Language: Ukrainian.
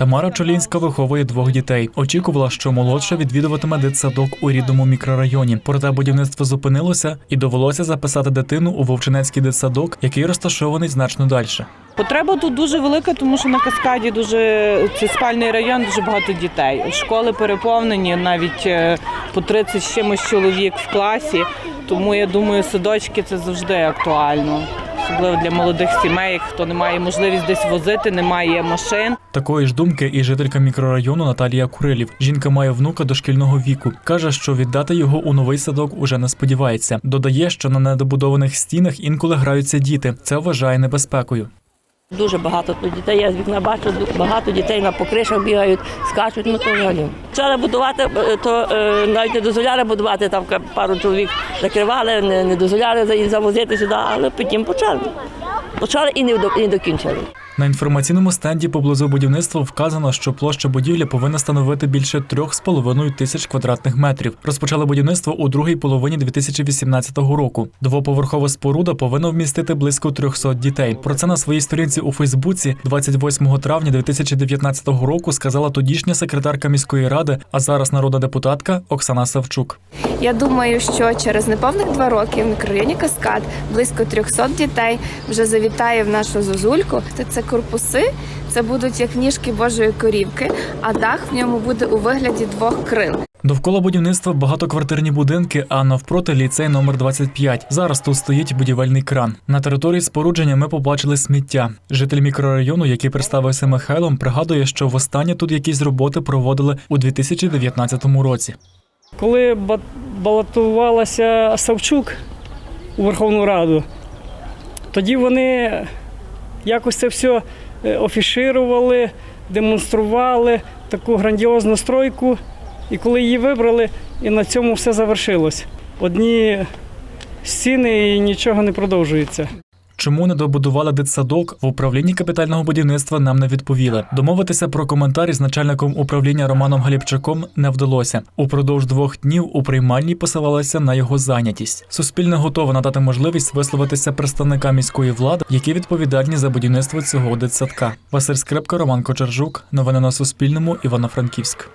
Тамара Чолінська виховує двох дітей. Очікувала, що молодша відвідуватиме дитсадок у рідному мікрорайоні. Проте будівництво зупинилося і довелося записати дитину у Вовчинецький дитсадок, який розташований значно далі. Потреба тут дуже велика, тому що на каскаді дуже це спальний район, дуже багато дітей. Школи переповнені, навіть е, по 30 з чимось чоловік в класі. Тому я думаю, садочки це завжди актуально. Особливо для молодих сімей, хто не має можливість десь возити, немає машин. Такої ж думки і жителька мікрорайону Наталія Курилів. Жінка має внука дошкільного віку. каже, що віддати його у новий садок уже не сподівається. Додає, що на недобудованих стінах інколи граються діти. Це вважає небезпекою. Дуже багато тут дітей. Я з вікна бачу, багато дітей на покришах бігають, скачуть, ну то. Почали будувати, то навіть не дозволяли будувати, там пару чоловік закривали, не, дозволяли завозити сюди, але потім почали. Почали і не докінчили. На інформаційному стенді поблизу будівництва вказано, що площа будівлі повинна становити більше 3,5 тисяч квадратних метрів. Розпочали будівництво у другій половині 2018 року. Двоповерхова споруда повинна вмістити близько 300 дітей. Про це на своїй сторінці у Фейсбуці 28 травня 2019 року сказала тодішня секретарка міської ради, а зараз народна депутатка Оксана Савчук. Я думаю, що через неповних два роки в мікрорайоні Каскад близько 300 дітей вже завітає в нашу зозульку. Це- корпуси, це будуть як ніжки Божої корівки, а дах в ньому буде у вигляді двох крил. Довкола будівництва багатоквартирні будинки, а навпроти ліцей номер 25. Зараз тут стоїть будівельний кран. На території спорудження ми побачили сміття. Житель мікрорайону, який представився Михайлом, пригадує, що востаннє тут якісь роботи проводили у 2019 році. Коли ба- балотувалася Савчук у Верховну Раду, тоді вони якось це все е, офіширували, демонстрували таку грандіозну стройку. І коли її вибрали, і на цьому все завершилось. Одні стіни і нічого не продовжується. Чому не добудували дитсадок в управлінні капітального будівництва нам не відповіли. Домовитися про коментар із начальником управління Романом Галіпчаком не вдалося. Упродовж двох днів у приймальні посилалися на його зайнятість. Суспільне готове надати можливість висловитися представникам міської влади, які відповідальні за будівництво цього дитсадка. Василь Скрипка, Роман Кочержук. Новини на Суспільному. Івано-Франківськ.